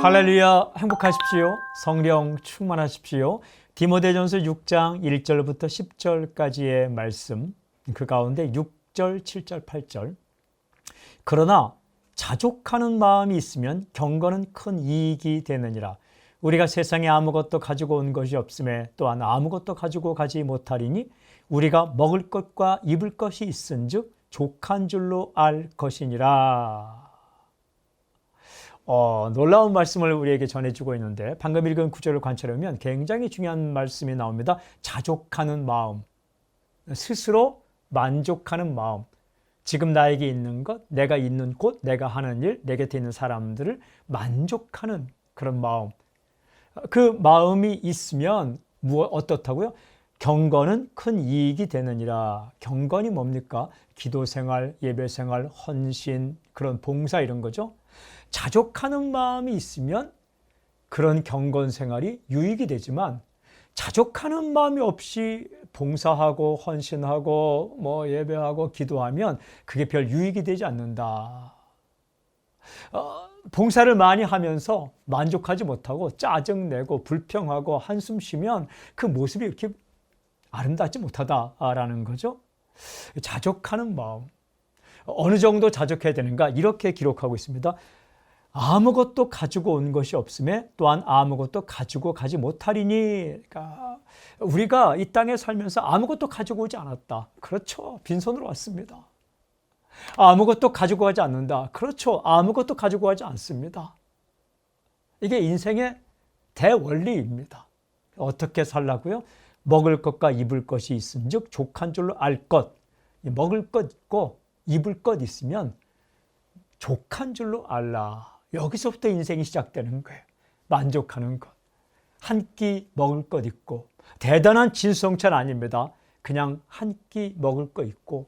할렐루야 행복하십시오. 성령 충만하십시오. 디모데전서 6장 1절부터 10절까지의 말씀 그 가운데 6절, 7절, 8절 그러나 자족하는 마음이 있으면 경건은 큰 이익이 되느니라. 우리가 세상에 아무것도 가지고 온 것이 없음에 또한 아무것도 가지고 가지 못하리니 우리가 먹을 것과 입을 것이 있은즉 족한 줄로 알 것이니라. 어, 놀라운 말씀을 우리에게 전해주고 있는데 방금 읽은 구절을 관찰하면 굉장히 중요한 말씀이 나옵니다. 자족하는 마음, 스스로 만족하는 마음, 지금 나에게 있는 것, 내가 있는 곳, 내가 하는 일, 내 곁에 있는 사람들을 만족하는 그런 마음. 그 마음이 있으면 무엇 어떻다고요? 경건은 큰 이익이 되느니라. 경건이 뭡니까? 기도 생활, 예배 생활, 헌신, 그런 봉사 이런 거죠. 자족하는 마음이 있으면 그런 경건 생활이 유익이 되지만 자족하는 마음이 없이 봉사하고 헌신하고 뭐 예배하고 기도하면 그게 별 유익이 되지 않는다. 어, 봉사를 많이 하면서 만족하지 못하고 짜증내고 불평하고 한숨 쉬면 그 모습이 이렇게 아름답지 못하다라는 거죠. 자족하는 마음. 어느 정도 자족해야 되는가? 이렇게 기록하고 있습니다. 아무것도 가지고 온 것이 없음에 또한 아무것도 가지고 가지 못하리니. 그러니까 우리가 이 땅에 살면서 아무것도 가지고 오지 않았다. 그렇죠. 빈손으로 왔습니다. 아무것도 가지고 가지 않는다. 그렇죠. 아무것도 가지고 가지 않습니다. 이게 인생의 대원리입니다. 어떻게 살라고요? 먹을 것과 입을 것이 있은즉 족한 줄로 알 것. 먹을 것 있고 입을 것 있으면 족한 줄로 알라. 여기서부터 인생이 시작되는 거예요. 만족하는 것. 한 끼 먹을 것 있고 대단한 진성찬 아닙니다. 그냥 한 끼 먹을 것 있고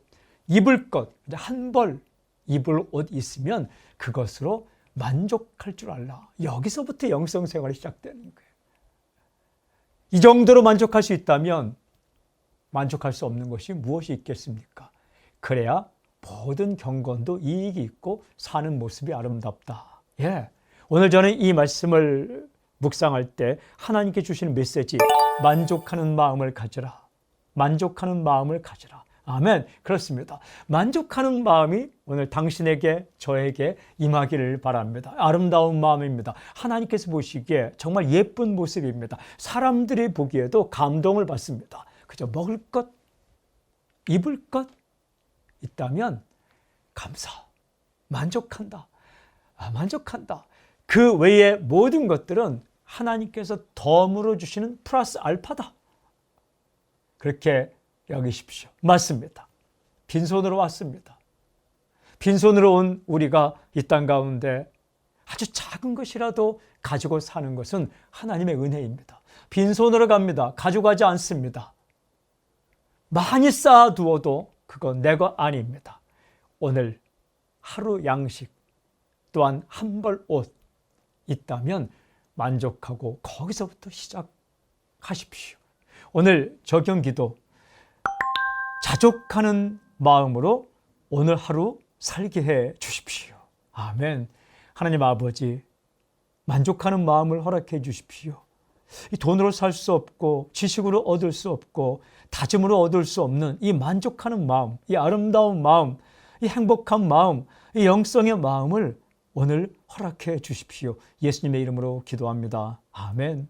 입을 것, 한 벌 입을 옷 있으면 그것으로 만족할 줄 알라. 여기서부터 영성 생활이 시작되는 거예요. 이 정도로 만족할 수 있다면 만족할 수 없는 것이 무엇이 있겠습니까? 그래야 모든 경건도 이익이 있고 사는 모습이 아름답다. 예. 오늘 저는 이 말씀을 묵상할 때 하나님께 주시는 메시지, 만족하는 마음을 가져라. 만족하는 마음을 가져라. 아멘. 그렇습니다. 만족하는 마음이 오늘 당신에게, 저에게 임하기를 바랍니다. 아름다운 마음입니다. 하나님께서 보시기에 정말 예쁜 모습입니다. 사람들이 보기에도 감동을 받습니다. 그저 먹을 것, 입을 것 있다면 감사, 만족한다. 아, 만족한다. 그 외의 모든 것들은 하나님께서 덤으로 주시는 플러스 알파다. 그렇게 여기십시오. 맞습니다. 빈손으로 왔습니다. 빈손으로 온 우리가 이 땅 가운데 아주 작은 것이라도 가지고 사는 것은 하나님의 은혜입니다. 빈손으로 갑니다. 가져가지 않습니다. 많이 쌓아두어도 그건 내것 아닙니다. 오늘 하루 양식 또한 한 벌 옷 있다면 만족하고 거기서부터 시작하십시오. 오늘 적용 기도 자족하는 마음으로 오늘 하루 살게 해 주십시오. 아멘. 하나님 아버지, 만족하는 마음을 허락해 주십시오. 이 돈으로 살 수 없고, 지식으로 얻을 수 없고, 다짐으로 얻을 수 없는 이 만족하는 마음, 이 아름다운 마음, 이 행복한 마음, 이 영성의 마음을 오늘 허락해 주십시오. 예수님의 이름으로 기도합니다. 아멘.